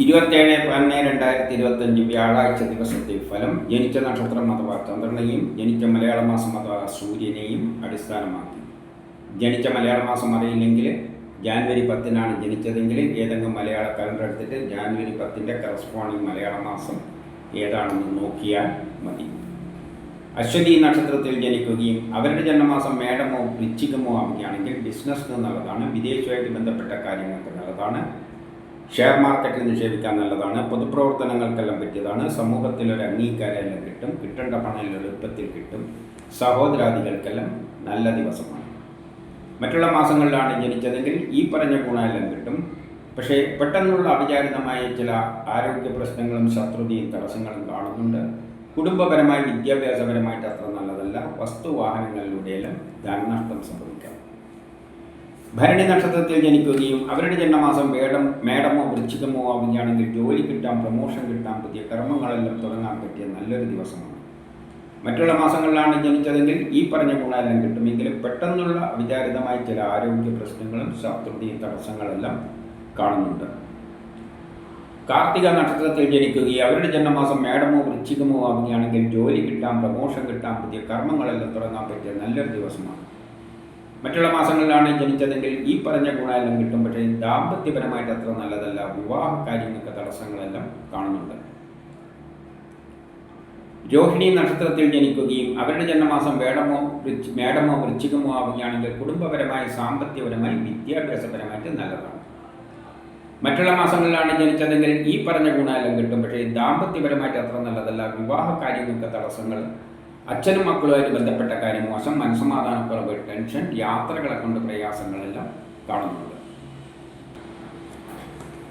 ഇരുപത്തേഴ് പതിനൊന്ന് രണ്ടായിരത്തി ഇരുപത്തഞ്ച് വ്യാഴാഴ്ച ദിവസത്തെ ഫലം ജനിച്ച നക്ഷത്രം അഥവാ ചന്ദ്രനെയും ജനിച്ച മലയാള മാസം അഥവാ സൂര്യനെയും അടിസ്ഥാനമാക്കി. ജനിച്ച മലയാള മാസം അറിയില്ലെങ്കിൽ ജാനുവരി പത്തിനാണ് ജനിച്ചതെങ്കിൽ ഏതെങ്കിലും മലയാള കലണ്ടർ എടുത്തിട്ട് ജാനുവരി പത്തിന്റെ കറസ്പോണ്ടിങ് മലയാള മാസം ഏതാണെന്ന് നോക്കിയാൽ മതി. അശ്വതി നക്ഷത്രത്തിൽ ജനിക്കുകയും അവരുടെ ജന്മമാസം മേടമോ വൃശ്ചികമോ ആവുകയാണെങ്കിൽ ബിസിനസ്സിന് നല്ലതാണ് വിദേശമായിട്ട് ബന്ധപ്പെട്ട കാര്യങ്ങൾക്ക് നല്ലതാണ്. ഷെയർ മാർക്കറ്റിൽ നിക്ഷേപിക്കാൻ നല്ലതാണ്. പൊതുപ്രവർത്തനങ്ങൾക്കെല്ലാം പറ്റിയതാണ്. സമൂഹത്തിൽ ഒരു അംഗീകാരമെല്ലാം കിട്ടും. കിട്ടേണ്ട പണം എളുപ്പത്തിൽ കിട്ടും. സഹോദരാദികൾക്കെല്ലാം നല്ല ദിവസമാണ്. മറ്റുള്ള മാസങ്ങളിലാണ് ജനിച്ചതെങ്കിൽ ഈ പറഞ്ഞ ഗുണമെല്ലാം കിട്ടും. പക്ഷേ പെട്ടെന്നുള്ള അവിചാരിതമായ ചില ആരോഗ്യ പ്രശ്നങ്ങളും ശത്രുതയും തടസ്സങ്ങളും കാണുന്നുണ്ട്. കുടുംബപരമായി വിദ്യാഭ്യാസപരമായിട്ട് അത്ര നല്ലതല്ല. വസ്തുവാഹനങ്ങളിലൂടെയെല്ലാം ധനനഷ്ടം സംഭവിക്കാം. ഭരണി നക്ഷത്രത്തിൽ ജനിക്കുകയും അവരുടെ ജന്മമാസം വേടം മേടമോ വൃശ്ചികമോ ആവുകയാണെങ്കിൽ ജോലി കിട്ടാം പ്രമോഷൻ കിട്ടാം പുതിയ കർമ്മങ്ങളെല്ലാം തുടങ്ങാൻ പറ്റിയ നല്ലൊരു ദിവസമാണ്. മറ്റുള്ള മാസങ്ങളിലാണ് ജനിച്ചതെങ്കിൽ ഈ പറഞ്ഞ ഗുണമെല്ലാം കിട്ടുമെങ്കിലും പെട്ടെന്നുള്ള വിചാരിതമായ ചില ആരോഗ്യ പ്രശ്നങ്ങളും ശത്രുതയും തടസ്സങ്ങളെല്ലാം കാണുന്നുണ്ട്. കാർത്തിക നക്ഷത്രത്തിൽ ജനിക്കുകയും അവരുടെ ജന്മമാസം മേടമോ വൃശ്ചികമോ ആവുകയാണെങ്കിൽ ജോലി കിട്ടാം പ്രമോഷൻ കിട്ടാം പുതിയ കർമ്മങ്ങളെല്ലാം തുടങ്ങാൻ പറ്റിയ നല്ലൊരു ദിവസമാണ്. മറ്റുള്ള മാസങ്ങളിലാണ് ജനിച്ചതെങ്കിൽ ഈ പറഞ്ഞ ഗുണമെല്ലാം കിട്ടും. പക്ഷേ ദാമ്പത്യപരമായിട്ട് അത്ര നല്ലതല്ല. വിവാഹ കാര്യങ്ങൾക്ക് തടസ്സങ്ങളെല്ലാം കാണുന്നുണ്ട്. രോഹിണി നക്ഷത്രത്തിൽ ജനിക്കുകയും അവരുടെ ജന്മമാസം വേടമോ മേടമോ വൃശ്ചികമോ ആവുകയാണെങ്കിൽ കുടുംബപരമായി സാമ്പത്തികപരമായി വിദ്യാഭ്യാസപരമായിട്ട് നല്ലതാണ്. മറ്റുള്ള മാസങ്ങളിലാണ് ജനിച്ചതെങ്കിൽ ഈ പറഞ്ഞ ഗുണമെല്ലാം കിട്ടും. പക്ഷേ ദാമ്പത്യപരമായിട്ട് അത്ര നല്ലതല്ല. വിവാഹ കാര്യങ്ങൾക്ക് തടസ്സങ്ങൾ അച്ഛനും മക്കളുമായിട്ട് ബന്ധപ്പെട്ട കാര്യം മോശം മനസ്സമാധാനക്കുറവ് ടെൻഷൻ യാത്രകളെ കൊണ്ട് പ്രയാസങ്ങളെല്ലാം കാണുന്നുണ്ട്.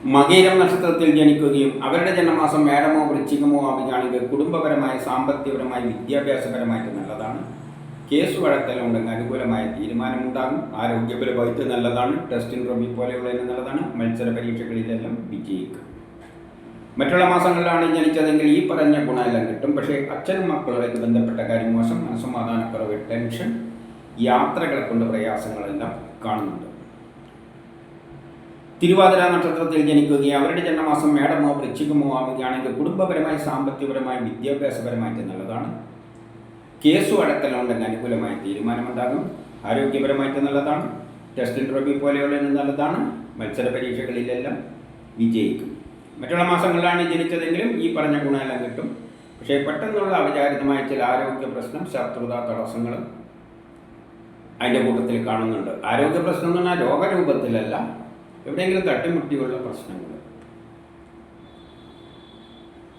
മകീരം നക്ഷത്രത്തിൽ ജനിക്കുകയും അവരുടെ ജന്മമാസം മേടമോ വൃശ്ചികമോ ആവുകയാണെങ്കിൽ കുടുംബപരമായി സാമ്പത്തികപരമായി വിദ്യാഭ്യാസപരമായിട്ട് നല്ലതാണ്. കേസ് വഴക്കലുണ്ടെങ്കിൽ അനുകൂലമായ തീരുമാനമുണ്ടാകും. ആരോഗ്യപരമായിട്ട് നല്ലതാണ്. ടെസ്റ്റിംഗ് റബി പോലെയുള്ളതിന് നല്ലതാണ്. മത്സര പരീക്ഷകളിലെല്ലാം വിജയിക്കും. മറ്റുള്ള മാസങ്ങളിലാണ് ജനിച്ചതെങ്കിൽ ഈ പറഞ്ഞ ഗുണമെല്ലാം കിട്ടും. പക്ഷേ അച്ഛനും മക്കളുമായിട്ട് ബന്ധപ്പെട്ട കാര്യം മോശം മനസ്സമാധാനക്കുറവ് ടെൻഷൻ യാത്രകളെ കൊണ്ട് പ്രയാസങ്ങളെല്ലാം കാണുന്നുണ്ട്. തിരുവാതിര നക്ഷത്രത്തിൽ ജനിക്കുകയും അവരുടെ ജന്മമാസം മേടമോ വൃശ്ചികമോ ആവുകയാണെങ്കിൽ കുടുംബപരമായി സാമ്പത്തികപരമായി വിദ്യാഭ്യാസപരമായിട്ട് നല്ലതാണ്. കേസു അടക്കലുണ്ടെങ്കിൽ അനുകൂലമായ തീരുമാനമുണ്ടാകും. ആരോഗ്യപരമായിട്ട് നല്ലതാണ്. ടെസ്റ്റ് ഇന്റർവ്യൂ പോലെയുള്ളതിന് നല്ലതാണ്. മത്സര പരീക്ഷകളിലെല്ലാം വിജയിക്കും. മറ്റുള്ള മാസങ്ങളിലാണ് ജനിച്ചതെങ്കിലും ഈ പറഞ്ഞ ഗുണമെല്ലാം കിട്ടും. പക്ഷേ പെട്ടെന്നുള്ള അവിചാരിതമായ ചില ആരോഗ്യ പ്രശ്നം ശത്രുത തടസ്സങ്ങൾ അതിന്റെ കൂട്ടത്തിൽ കാണുന്നുണ്ട്. ആരോഗ്യ പ്രശ്നം എന്ന് പറഞ്ഞാൽ രോഗരൂപത്തിലല്ല എവിടെയെങ്കിലും തട്ടിമുട്ടിയുള്ള പ്രശ്നങ്ങൾ.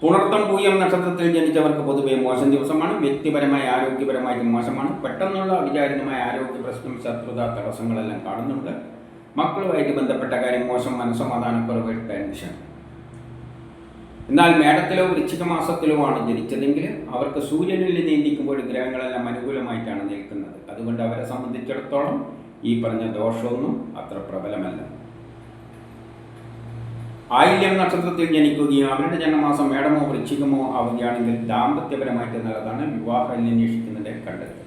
പുണർത്തം പൂയം നക്ഷത്രത്തിൽ ജനിച്ചവർക്ക് പൊതുവെ മോശം ദിവസമാണ് വ്യക്തിപരമായ ആരോഗ്യപരമായിട്ട് മോശമാണ്. പെട്ടെന്നുള്ള അവിചാരിതമായ ആരോഗ്യ പ്രശ്നം ശത്രുത തടസ്സങ്ങളെല്ലാം കാണുന്നുണ്ട്. മക്കളുമായിട്ട് ബന്ധപ്പെട്ട കാര്യം മോശം മനസ്സമാധാനക്കുറവ് ടെൻഷൻ. എന്നാൽ മേടത്തിലോ വൃശ്ചിക മാസത്തിലോ ആണ് ജനിച്ചതെങ്കിൽ അവർക്ക് സൂര്യനിൽ നീന്തിക്കുമ്പോൾ ഗ്രഹങ്ങളെല്ലാം അനുകൂലമായിട്ടാണ് നിൽക്കുന്നത്. അതുകൊണ്ട് അവരെ സംബന്ധിച്ചിടത്തോളം ഈ പറഞ്ഞ ദോഷമൊന്നും അത്ര പ്രബലമല്ല. ആയില്യം നക്ഷത്രത്തിൽ ജനിക്കുകയും അവരുടെ ജന്മമാസം മേടമോ വൃശ്ചികമോ ആവുകയാണെങ്കിൽ ദാമ്പത്യപരമായിട്ട് നല്ലതാണ് വിവാഹം അന്വേഷിക്കുന്നതിന്റെ കണ്ടെത്തൽ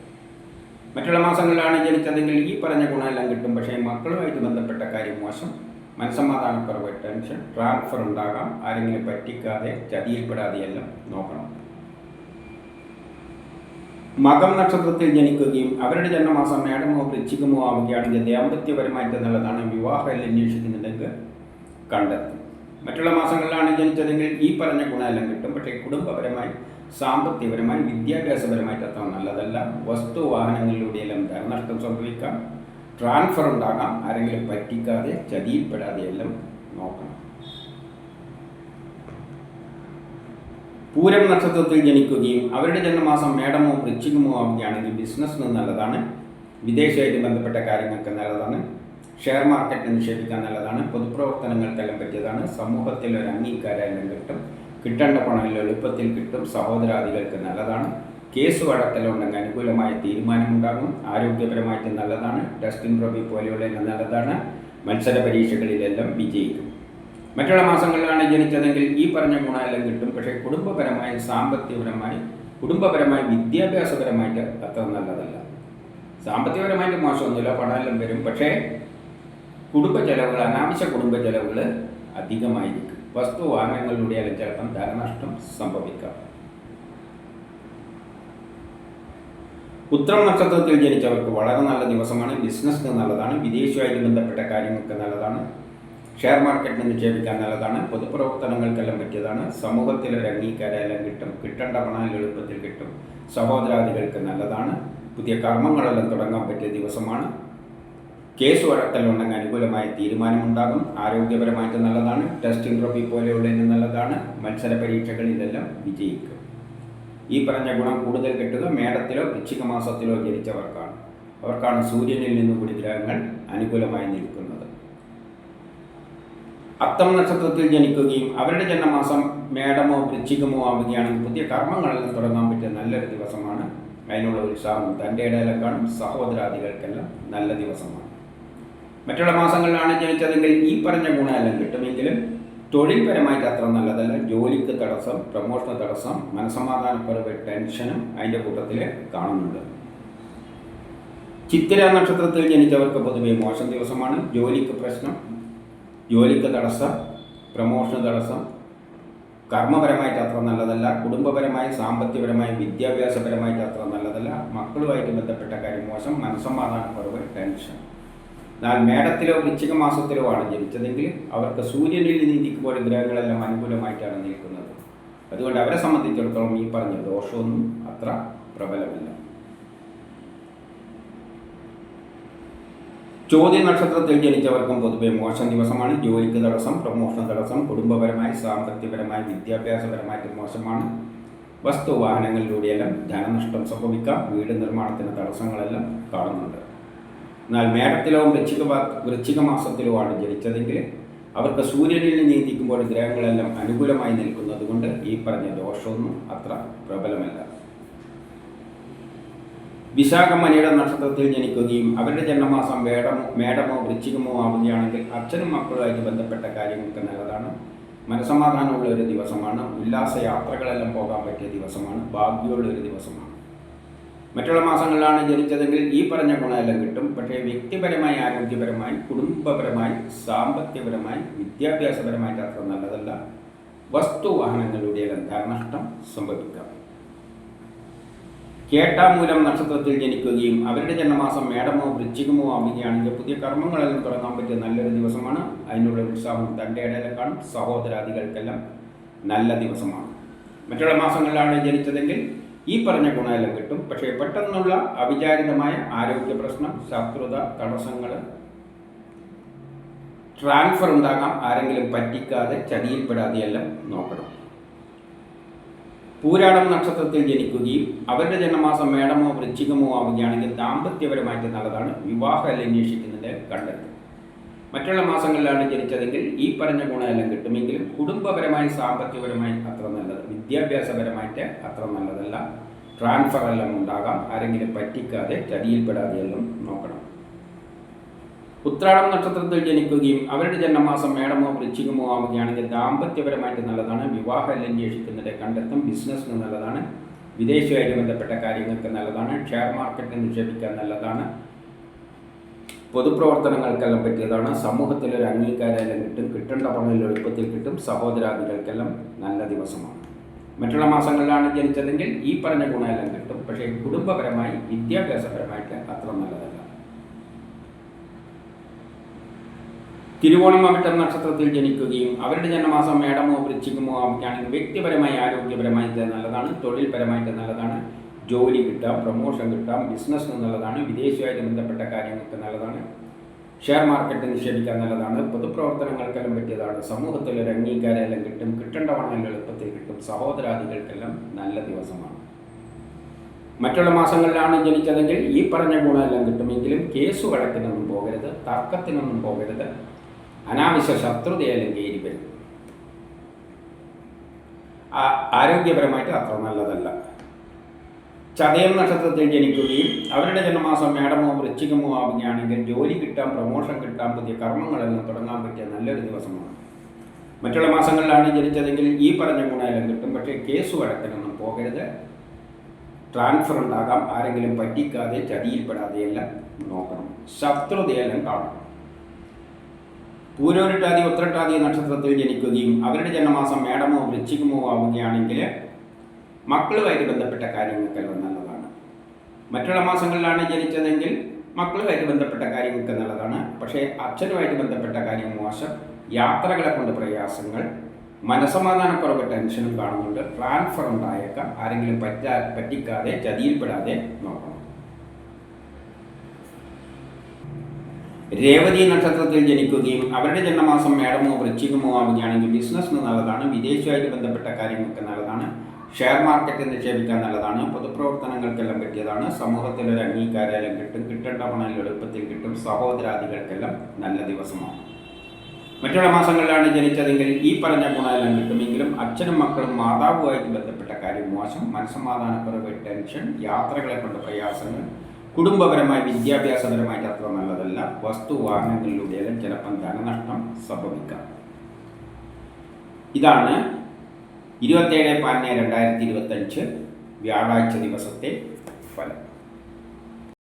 മറ്റുള്ള മാസങ്ങളിലാണ് ജനിച്ചതെങ്കിൽ ഈ പറഞ്ഞ ഗുണമെല്ലാം കിട്ടും. പക്ഷേ മക്കളുമായിട്ട് ബന്ധപ്പെട്ട കാര്യം മോശം. മനസ്സമാധാനക്കുറവ് ടെൻഷൻ ട്രാൻസ്ഫർ ഉണ്ടാകാം. ആരെങ്കിലും പറ്റിക്കാതെ ചതിയിൽപ്പെടാതെയെല്ലാം നോക്കണം. മകം നക്ഷത്രത്തിൽ ജനിക്കുകയും അവരുടെ ജന്മമാസം മേടമോ വൃശ്ചികമോ ആവുകയാണെങ്കിൽ ദാമ്പത്യപരമായിട്ട് നല്ലതാണ് വിവാഹം അന്വേഷിക്കുന്നുണ്ടെങ്കിൽ കണ്ടെത്തും മറ്റുള്ള മാസങ്ങളിലാണ് ജനിച്ചതെങ്കിൽ ഈ പറഞ്ഞ ഗുണമെല്ലാം കിട്ടും. പക്ഷേ കുടുംബപരമായി സാമ്പത്തികപരമായി വിദ്യാഭ്യാസപരമായിട്ട് അത്ര നല്ലതല്ല. വസ്തു വാഹനങ്ങളിലൂടെയെല്ലാം ധനനഷ്ടം സംഭവിക്കാം. ട്രാൻസ്ഫർ ഉണ്ടാകാം. ആരെങ്കിലും പറ്റിക്കാതെ ചതിയിൽപ്പെടാതെ എല്ലാം നോക്കണം. പൂരം നക്ഷത്രത്തിൽ ജനിക്കുകയും അവരുടെ ജന്മമാസം മേടമോ വൃശ്ചികമോ ആവുകയാണെങ്കിൽ ബിസിനസ്സിന് നല്ലതാണ്. വിദേശമായിട്ട് ബന്ധപ്പെട്ട കാര്യങ്ങൾക്ക് നല്ലതാണ്. ഷെയർ മാർക്കറ്റ് നിക്ഷേപിക്കാൻ നല്ലതാണ്. പൊതുപ്രവർത്തനങ്ങൾക്കെല്ലാം പറ്റിയതാണ്. സമൂഹത്തിൽ ഒരു അംഗീകാരം കിട്ടും. കിട്ടേണ്ട പണമെല്ലാം എളുപ്പത്തിൽ കിട്ടും. സഹോദരാദികൾക്ക് നല്ലതാണ്. കേസ് കടത്തലുണ്ടെങ്കിൽ അനുകൂലമായ തീരുമാനമുണ്ടാകും. ആരോഗ്യപരമായിട്ട് നല്ലതാണ്. ടെസ്റ്റിംഗ് പ്രഭി പോലെയുള്ള നല്ലതാണ്. മത്സര പരീക്ഷകളിലെല്ലാം വിജയിക്കും. മറ്റുള്ള മാസങ്ങളിലാണ് ജനിച്ചതെങ്കിൽ ഈ പറഞ്ഞ ഗുണമെല്ലാം കിട്ടും. പക്ഷേ കുടുംബപരമായി സാമ്പത്തികപരമായി കുടുംബപരമായി വിദ്യാഭ്യാസപരമായിട്ട് അത്ര നല്ലതല്ല. സാമ്പത്തികപരമായിട്ട് മോശമൊന്നുമില്ല. പണമെല്ലാം വരും. പക്ഷേ കുടുംബ ചെലവുകൾ അനാവശ്യ കുടുംബ ചെലവുകൾ അധികമായിരിക്കും. വസ്തു വാഹനങ്ങളിലൂടെയാലും ചിലപ്പം ധനനഷ്ടം സംഭവിക്കാം. ഉത്രം നക്ഷത്രത്തിൽ ജനിച്ചവർക്ക് വളരെ നല്ല ദിവസമാണ് ബിസിനസ്സിന് നല്ലതാണ് വിദേശവുമായിട്ട് ബന്ധപ്പെട്ട കാര്യങ്ങൾക്ക് നല്ലതാണ് ഷെയർ മാർക്കറ്റിന് നിക്ഷേപിക്കാൻ നല്ലതാണ് പൊതുപ്രവർത്തനങ്ങൾക്കെല്ലാം പറ്റിയതാണ് സമൂഹത്തിൽ ഒരു അംഗീകാരമെല്ലാം കിട്ടും കിട്ടേണ്ട പണം എളുപ്പത്തിൽ കിട്ടും സഹോദരാദികൾക്ക് നല്ലതാണ് പുതിയ കർമ്മങ്ങളെല്ലാം തുടങ്ങാൻ പറ്റിയ ദിവസമാണ്. കേസ് വഴക്കലുണ്ടെങ്കിൽ അനുകൂലമായ തീരുമാനമുണ്ടാകും ആരോഗ്യപരമായിട്ട് നല്ലതാണ് ടെസ്റ്റ് ട്രോഫി പോലെയുള്ളതിന് നല്ലതാണ് മത്സര പരീക്ഷകളിലെല്ലാം വിജയിക്കും. ഈ പറഞ്ഞ ഗുണം കൂടുതൽ കിട്ടുക മേടത്തിലോ വൃശ്ചിക മാസത്തിലോ ജനിച്ചവർക്കാണ് അവർക്കാണ് സൂര്യനിൽ നിന്ന് കൂടി ഗ്രഹങ്ങൾ അനുകൂലമായി നിൽക്കുന്നത്. അത്തം നക്ഷത്രത്തിൽ ജനിക്കുകയും അവരുടെ ജന്മമാസം മേടമോ വൃശ്ചികമോ ആവുകയാണെങ്കിൽ പുതിയ കർമ്മങ്ങളെല്ലാം തുടങ്ങാൻ പറ്റിയ നല്ലൊരു ദിവസമാണ്. അതിനുള്ള ഉത്സാഹം തന്റെ ഇടയിലെ കാണും സഹോദരാദികൾക്കെല്ലാം നല്ല ദിവസമാണ്. മറ്റുള്ള മാസങ്ങളിലാണ് ജനിച്ചതെങ്കിൽ ഈ പറഞ്ഞ ഗുണമെല്ലാം കിട്ടുമെങ്കിലും തൊഴിൽപരമായിട്ട് അത്ര നല്ലതല്ല. ജോലിക്ക് തടസ്സം പ്രമോഷന് തടസ്സം മനസമാധാനക്കുറവ് ടെൻഷനും അതിന്റെ കൂട്ടത്തിൽ കാണുന്നുണ്ട്. ചിത്തിര നക്ഷത്രത്തിൽ ജനിച്ചവർക്ക് പൊതുവെ മോശം ദിവസമാണ്. ജോലിക്ക് പ്രശ്നം ജോലിക്ക് തടസ്സം പ്രമോഷന് തടസ്സം കർമ്മപരമായിട്ട് അത്ര നല്ലതല്ല. കുടുംബപരമായി സാമ്പത്തികപരമായി വിദ്യാഭ്യാസപരമായിട്ട് അത്ര നല്ലതല്ല. മക്കളുമായിട്ട് ബന്ധപ്പെട്ട കാര്യം മോശം. മനസ്സമാധാനക്കുറവ് ടെൻഷൻ. എന്നാൽ മേടത്തിലോ വൃശ്ചിക മാസത്തിലോ ആണ് ജനിച്ചതെങ്കിൽ അവർക്ക് സൂര്യനിൽ നീതിക്കുമ്പോൾ ഗ്രഹങ്ങളെല്ലാം അനുകൂലമായിട്ടാണ് നിൽക്കുന്നത്. അതുകൊണ്ട് അവരെ സംബന്ധിച്ചിടത്തോളം ഈ പറഞ്ഞ ദോഷമൊന്നും അത്ര പ്രബലമല്ല. ചോദ്യ നക്ഷത്രത്തിൽ ജനിച്ചവർക്കും പൊതുവെ മോശം ദിവസമാണ്. ജോലിക്ക് തടസ്സം പ്രമോഷൻ തടസ്സം കുടുംബപരമായി സാമ്പത്തികപരമായി വിദ്യാഭ്യാസപരമായിട്ട് മോശമാണ്. വസ്തു വാഹനങ്ങളിലൂടെയെല്ലാം ധനനഷ്ടം സംഭവിക്കാം. വീട് നിർമ്മാണത്തിന് തടസ്സങ്ങളെല്ലാം കാണുന്നുണ്ട്. എന്നാൽ മേടത്തിലോ വൃശ്ചിക വൃശ്ചിക മാസത്തിലോ ആണ് ജനിച്ചതെങ്കിൽ അവർക്ക് സൂര്യനിൽ നീതിക്കുമ്പോൾ ഗ്രഹങ്ങളെല്ലാം അനുകൂലമായി നിൽക്കുന്നത് കൊണ്ട് ഈ പറഞ്ഞ ദോഷമൊന്നും അത്ര പ്രബലമല്ല. വിശാഖമണിയുടെ നക്ഷത്രത്തിൽ ജനിക്കുകയും അവരുടെ ജന്മമാസം വേടമോ മേടമോ വൃശ്ചികമോ ആവുകയാണെങ്കിൽ അച്ഛനും മക്കളുമായിട്ട് ബന്ധപ്പെട്ട കാര്യങ്ങൾക്ക് നല്ലതാണ്. മനസമാധാനമുള്ള ഒരു ദിവസമാണ്. ഉല്ലാസയാത്രകളെല്ലാം പോകാൻ പറ്റിയ ദിവസമാണ്. ഭാഗ്യമുള്ള ഒരു ദിവസമാണ്. മറ്റുള്ള മാസങ്ങളിലാണ് ജനിച്ചതെങ്കിൽ ഈ പറഞ്ഞ ഗുണമെല്ലാം കിട്ടും. പക്ഷേ വ്യക്തിപരമായി ആരോഗ്യപരമായി കുടുംബപരമായി സാമ്പത്തികപരമായി വിദ്യാഭ്യാസപരമായിട്ട് അത്ര നല്ലതല്ല. വസ്തുവാഹനങ്ങളുടെ ധനനഷ്ടം സംഭവിക്കാം കേട്ടാമൂലം നക്ഷത്രത്തിൽ ജനിക്കുകയും അവരുടെ ജന്മമാസം മേടമോ വൃശ്ചികമോ ആവുകയാണെങ്കിൽ പുതിയ കർമ്മങ്ങളെല്ലാം തുടങ്ങാൻ പറ്റിയ നല്ലൊരു ദിവസമാണ്. അതിനുള്ള ഉത്സാഹം തന്റെ ഇടയിലെ കാണും. സഹോദരാദികൾക്കെല്ലാം നല്ല ദിവസമാണ്. മറ്റുള്ള മാസങ്ങളിലാണ് ജനിച്ചതെങ്കിൽ ഈ പറഞ്ഞ ഗുണമെല്ലാം കിട്ടും. പക്ഷേ പെട്ടെന്നുള്ള അവിചാരിതമായ ആരോഗ്യ പ്രശ്നം ശത്രുത തടസ്സങ്ങൾ ട്രാൻസ്ഫർ ഉണ്ടാകാം ആരെങ്കിലും പറ്റിക്കാതെ ചതിയിൽപ്പെടാതെയെല്ലാം നോക്കണം. പൂരാടം നക്ഷത്രത്തിൽ ജനിക്കുകയും അവരുടെ ജന്മമാസം മേടമോ വൃശ്ചികമോ ആവുകയാണെങ്കിൽ ദാമ്പത്യപരമായിട്ട് നല്ലതാണ്. വിവാഹം അന്വേഷിക്കുന്നതിന്റെ കണ്ടെത്തും മറ്റുള്ള മാസങ്ങളിലാണ് ജനിച്ചതെങ്കിൽ ഈ പറഞ്ഞ ഗുണമെല്ലാം കിട്ടുമെങ്കിലും കുടുംബപരമായി സാമ്പത്തികപരമായി അത്ര നല്ലത് വിദ്യാഭ്യാസപരമായിട്ട് അത്ര നല്ലതല്ല. ട്രാൻസ്ഫർ എല്ലാം ഉണ്ടാകാം. ആരെങ്കിലും പറ്റിക്കാതെ ചതിയിൽപ്പെടാതെ എല്ലാം നോക്കണം. ഉത്രാടം നക്ഷത്രത്തിൽ ജനിക്കുകയും അവരുടെ ജന്മമാസം മേടമോ വൃശ്ചികമോ ആവുകയാണെങ്കിൽ ദാമ്പത്യപരമായിട്ട് നല്ലതാണ്. വിവാഹം അന്വേഷിക്കുന്നതിന്റെ കണ്ടെത്തും ബിസിനസ്സിന് നല്ലതാണ്. വിദേശവുമായിട്ട് ബന്ധപ്പെട്ട കാര്യങ്ങൾക്ക് നല്ലതാണ്. ഷെയർ മാർക്കറ്റിൽ നിക്ഷേപിക്കാൻ നല്ലതാണ്. പൊതുപ്രവർത്തനങ്ങൾക്കെല്ലാം പറ്റിയതാണ്. സമൂഹത്തിലൊരു അംഗീകാരം എല്ലാം കിട്ടും. കിട്ടേണ്ട പണം എളുപ്പത്തിൽ കിട്ടും. സഹോദരാദികൾക്കെല്ലാം നല്ല ദിവസമാണ്. മറ്റുള്ള മാസങ്ങളിലാണ് ജനിച്ചതെങ്കിൽ ഈ പറഞ്ഞ ഗുണമെല്ലാം കിട്ടും. പക്ഷേ കുടുംബപരമായി വിദ്യാഭ്യാസപരമായിട്ട് അത്ര നല്ലതല്ല. തിരുവോണം അവിട്ടം നക്ഷത്രത്തിൽ ജനിക്കുകയും അവരുടെ ജന്മമാസം മേടമോ വൃശ്ചികമോ ആവുകയാണെങ്കിൽ വ്യക്തിപരമായി ആരോഗ്യപരമായിട്ട് നല്ലതാണ്. തൊഴിൽപരമായിട്ട് നല്ലതാണ്. ജോലി കിട്ടാം പ്രൊമോഷൻ കിട്ടാം ബിസിനസ് നല്ലതാണ്. വിദേശവുമായിട്ട് ബന്ധപ്പെട്ട കാര്യങ്ങൾക്ക് നല്ലതാണ്. ഷെയർ മാർക്കറ്റ് നിക്ഷേപിക്കാൻ നല്ലതാണ്. പൊതുപ്രവർത്തനങ്ങൾക്കെല്ലാം പറ്റിയതാണ്. സമൂഹത്തിൽ ഒരു അംഗീകാരമെല്ലാം കിട്ടും. കിട്ടേണ്ട എളുപ്പത്തിൽ കിട്ടും. സഹോദരാദികൾക്കെല്ലാം നല്ല ദിവസമാണ്. മറ്റുള്ള മാസങ്ങളിലാണ് ജനിച്ചതെങ്കിൽ ഈ പറഞ്ഞ ഗുണമെല്ലാം കിട്ടുമെങ്കിലും കേസ് വഴക്കിനൊന്നും പോകരുത്. തർക്കത്തിനൊന്നും പോകരുത്. അനാവശ്യ ശത്രുതയെല്ലാം കയറി വരും. ആരോഗ്യപരമായിട്ട് അത്ര നല്ലതല്ല. ചതയം നക്ഷത്രത്തിൽ ജനിക്കുകയും അവരുടെ ജന്മമാസം മേടമോ വൃശ്ചികമോ ആവുകയാണെങ്കിൽ ജോലി കിട്ടാം പ്രമോഷൻ കിട്ടാം പുതിയ കർമ്മങ്ങളെല്ലാം തുടങ്ങാൻ പറ്റിയ നല്ലൊരു ദിവസമാണ്. മറ്റുള്ള മാസങ്ങളിലാണ് ജനിച്ചതെങ്കിൽ ഈ പറഞ്ഞ ഗുണമെല്ലാം കിട്ടും. പക്ഷേ കേസ് വഴക്കിനൊന്നും പോകരുത്. ട്രാൻസ്ഫർ ഉണ്ടാകാം. ആരെങ്കിലും പറ്റിക്കാതെ ചതിയിൽപ്പെടാതെയെല്ലാം നോക്കണം. ശത്രുതയെല്ലാം കാണണം പൂരോരിട്ടാതി ഉത്രട്ടാതി നക്ഷത്രത്തിൽ ജനിക്കുകയും അവരുടെ ജന്മമാസം മേടമോ വൃശ്ചികമോ ആവുകയാണെങ്കിൽ മക്കളുമായിട്ട് ബന്ധപ്പെട്ട കാര്യങ്ങൾക്കെല്ലാം നല്ലതാണ്. മറ്റുള്ള മാസങ്ങളിലാണ് ജനിച്ചതെങ്കിൽ മക്കളുമായിട്ട് ബന്ധപ്പെട്ട കാര്യങ്ങൾക്ക് നല്ലതാണ്. പക്ഷേ അച്ഛനുമായിട്ട് ബന്ധപ്പെട്ട കാര്യം മോശം. യാത്രകളെ കൊണ്ട് പ്രയാസങ്ങൾ. മനസമാധാനക്കുറവ് ടെൻഷനും കാണുന്നുണ്ട്. ട്രാൻസ്ഫർ ഉണ്ടായേക്കാം. ആരെങ്കിലും പറ്റാ പറ്റിക്കാതെ ചതിയിൽപ്പെടാതെ നോക്കണം. രേവതി നക്ഷത്രത്തിൽ ജനിക്കുകയും അവരുടെ ജന്മമാസം മേടമോ വൃശ്ചികമോ ആവുകയാണെങ്കിൽ ബിസിനസ്സിന് നല്ലതാണ്. വിദേശവുമായിട്ട് ബന്ധപ്പെട്ട കാര്യങ്ങൾക്ക് നല്ലതാണ്. ഷെയർ മാർക്കറ്റ് നിക്ഷേപിക്കാൻ നല്ലതാണ്. പൊതുപ്രവർത്തനങ്ങൾക്കെല്ലാം പറ്റിയതാണ്. സമൂഹത്തിൽ ഒരു അംഗീകാരം കിട്ടും. കിട്ടേണ്ട പണം എളുപ്പത്തിൽ കിട്ടും. സഹോദരാദികൾക്കെല്ലാം നല്ല ദിവസമാണ്. മറ്റുള്ള മാസങ്ങളിലാണ് ജനിച്ചതെങ്കിൽ ഈ പറഞ്ഞ ഗുണമെല്ലാം കിട്ടുമെങ്കിലും അച്ഛനും മക്കളും മാതാവുമായിട്ട് ബന്ധപ്പെട്ട കാര്യം മോശം. മനസ്സമാധാനക്കുറവ് ടെൻഷൻ യാത്രകളെ കൊണ്ട് പ്രയാസങ്ങൾ കുടുംബപരമായി വിദ്യാഭ്യാസപരമായിട്ട് അത്ര നല്ലതല്ല. വസ്തു വാഹനങ്ങളിലൂടെയെല്ലാം ചിലപ്പം ധനനഷ്ടം സംഭവിക്കാം. ഇതാണ് ഇരുപത്തേഴ് പതിനേഴ് രണ്ടായിരത്തി ഇരുപത്തഞ്ച് വ്യാഴാഴ്ച ദിവസത്തെ ഫലം.